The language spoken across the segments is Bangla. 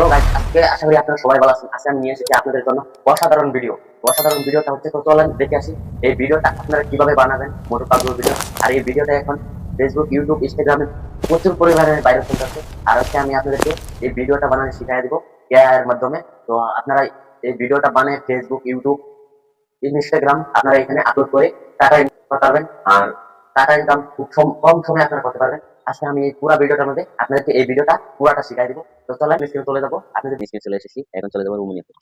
তো আজকে আশা করি আপনারা সবাই ভালো আছেন। আজকে আমি নিয়ে এসেছি আপনাদের জন্য অসাধারণ ভিডিও অসাধারণ ভিডিওটা হচ্ছে তো চলেন দেখে আসি। এই ভিডিওটা আপনারা কীভাবে বানাবেন? মোটর পাগল ভিডিও আর এই ভিডিওটা এখন ফেসবুক ইউটিউব ইনস্টাগ্রামে প্রচুর পরিমাণে বাইরে চলতেছে আর হচ্ছে আমি আপনাদেরকে এই ভিডিওটা বানানো শিখাই দিব এআই এর মাধ্যমে। তো আপনারা এই ভিডিওটা বানিয়ে ফেসবুক ইউটিউব ইনস্টাগ্রাম আপনারা এখানে আপলোড করে টাকা ইনকাম করতে পারবেন। আর টাকা ইনকাম খুব কম সময়ে আপনারা করতে পারবেন। আজকে আমি এই পুরো ভিডিওটার মধ্যে আপনাদেরকে এই ভিডিওটা পুরাটা শিখাই দিব। তো চলেন স্ক্রিনে চলে যাব আপনাদের স্ক্রিনে চলে এসেছি। এখন চলে যাব রুমিনিতে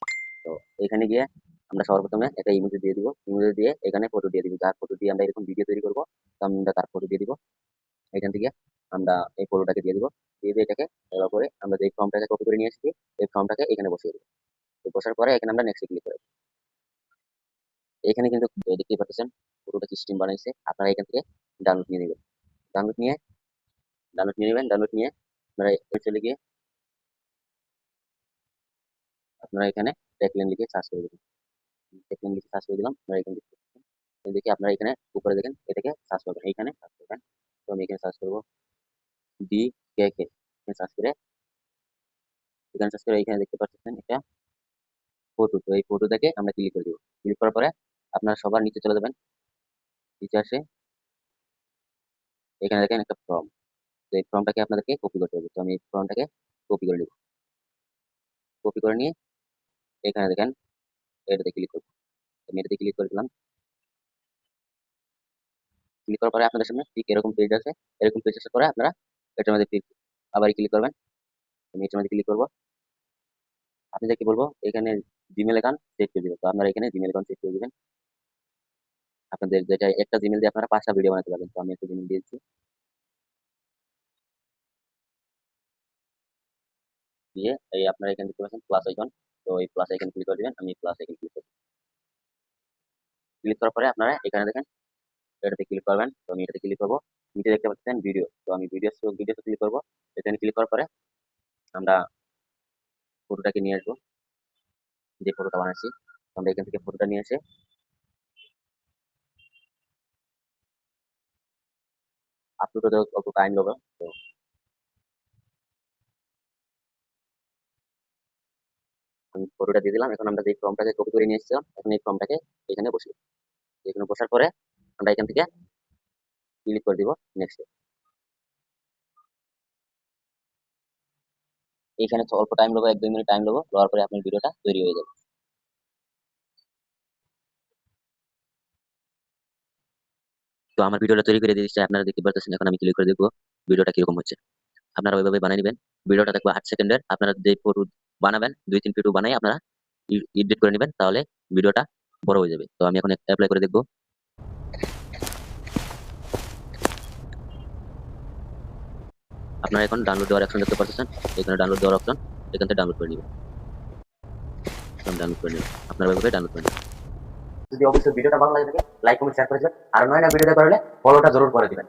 তো এখানে গিয়ে আমরা সর্বপ্রথমে একটা ইমোজি দিয়ে দিব। ইমোজি দিয়ে এখানে ফটো দিয়ে দিব। যার ফটো দিয়ে আমরা এরকম ভিডিও তৈরি করব, তো আমরা তার ফটো দিয়ে দিব। এখান থেকে আমরা এই ফটোটাকে দিয়ে দিব। দিয়ে দিয়ে এটাকে এবার করে আমরা যে ফর্মটাকে কপি করে নিয়ে এসেছি, এই ফর্মটাকে এখানে বসিয়ে দিব। তো বসার পরে এখানে আমরা নেক্সট ক্লিক করব এখানে কিন্তু দেখতেই পাচ্ছেন পুরোটা সিস্টেম বানাইছে। আপনারা এখান থেকে ডাউনলোড নিয়ে নেবেন। ডাউনলোড নিয়ে ডাউনলোড নিয়ে নেবেন ডাউনলোড নিয়ে আপনারা চলে গিয়ে আপনারা এখানে টেকলেন লিখে সার্চ করে দেবেন। টেকলেন লিখে সার্চ করে দিলাম, আপনারা এখানে দেখতে দেখে আপনারা এখানে উপরে দেখেন, এটাকে সার্চ করবেন, এইখানে সার্চ করবেন। তো আমি এখানে সার্চ করব ডি কে কে এখানে সার্চ করে, এখানে সার্চ করে এখানে দেখতে পাচ্ছেন এটা ফটো তো এই ফটোটাকে আমরা ক্লিক করে দেবো। ক্লিক করার পরে আপনারা সবার নিচে চলে যাবেন, নিচে আসে, এখানে দেখেন একটা ফর্ম তো এই ফর্মটাকে আপনাদেরকে কপি করতে হবে। তো আমি এই ফর্মটাকে কপি করে নেব। কপি করে নিয়ে এখানে দেখেন, এটাতে ক্লিক করব। আমি এটাতে ক্লিক করে দিলাম ক্লিক করার পরে আপনাদের সামনে ঠিক এরকম পেজ আছে। এরকম পেজ আসার পরে আপনারা এটার মধ্যে ক্লিক আবার ক্লিক করবেন। আমি এটার মধ্যে ক্লিক করব। আপনাদেরকে বলব, এখানে জিমেল অ্যাকাউন্ট সেভ করে দিবেন। তো আপনারা এখানে জিমেল অ্যাকাউন্ট সেভ করে দেবেন। আপনাদের যেটা একটা জিমেল দিয়ে আপনারা পাঁচটা ভিডিও বানাতে পারবেন। তো আমি একটা জিমেল দিয়েছি। দিয়ে এই আপনারা এখানে দেখতে পাচ্ছেন প্লাস আইকন তো এই প্লাস আইকন ক্লিক করে দিবেন, আমি প্লাস আইকন ক্লিক করব ক্লিক করার পরে আপনারা এখানে দেখেন, এটাতে ক্লিক করবেন। তো আমি এটাতে ক্লিক করব। নিচে দেখতে পাচ্ছেন ভিডিও তো আমি ভিডিও ভিডিওতে ক্লিক করব। এখানে ক্লিক করার পরে আমরা ফটোটাকে নিয়ে আসব। যে ফটোটা বানাচ্ছি আমরা এখান থেকে ফটোটা নিয়ে এসে আপলোড হতে অল্প টাইম লাগবে। তো আমি ফটোটা দিয়ে দিলাম। এখন আমরা যে ফর্মটাকে কপি করে নিয়ে এসেছিলাম, এখন এই ফর্মটাকে এখানে দেব। এখানে বসার পরে আমরা এখান থেকে ক্লিক করে দিব নেক্সট এখানে অল্প টাইম লাগবে এক দুই মিনিট টাইম লাগবে দেওয়ার পরে আপনার ভিডিওটা তৈরি হয়ে যাবে। তো আমার ভিডিওটা তৈরি করে দিয়েছে, আপনারা দেখতে পাচ্ছেন এখন আমি ক্লিক করে দেখব ভিডিওটা কীরকম হচ্ছে। আপনারা ওইভাবে বানিয়ে নেবেন। ভিডিওটা দেখব আট সেকেন্ডের, আপনারা যে ফটো বানাবেন, দুই তিন ফটো বানাই আপনারা এডিট করে নেবেন, তাহলে ভিডিওটা বড় হয়ে যাবে। তো আমি এখন অ্যাপ্লাই করে দেখব। আপনারা এখন ডাউনলোড দেওয়ার অপশন দেখতে পাচ্ছেন এখানে ডাউনলোড দেওয়ার অপশন এখান থেকে ডাউনলোড করে নেবেন। ডাউনলোড করে নেবেন। আপনারা ওইভাবে ডাউনলোড করে নেবেন। যদি অবশ্যই ভিডিওটা ভালো লাগে লাইক কমেন্ট শেয়ার করে দেবেন। আর নয় না ভিডিওটা করলে ফলোটা জরুর করে দিবেন।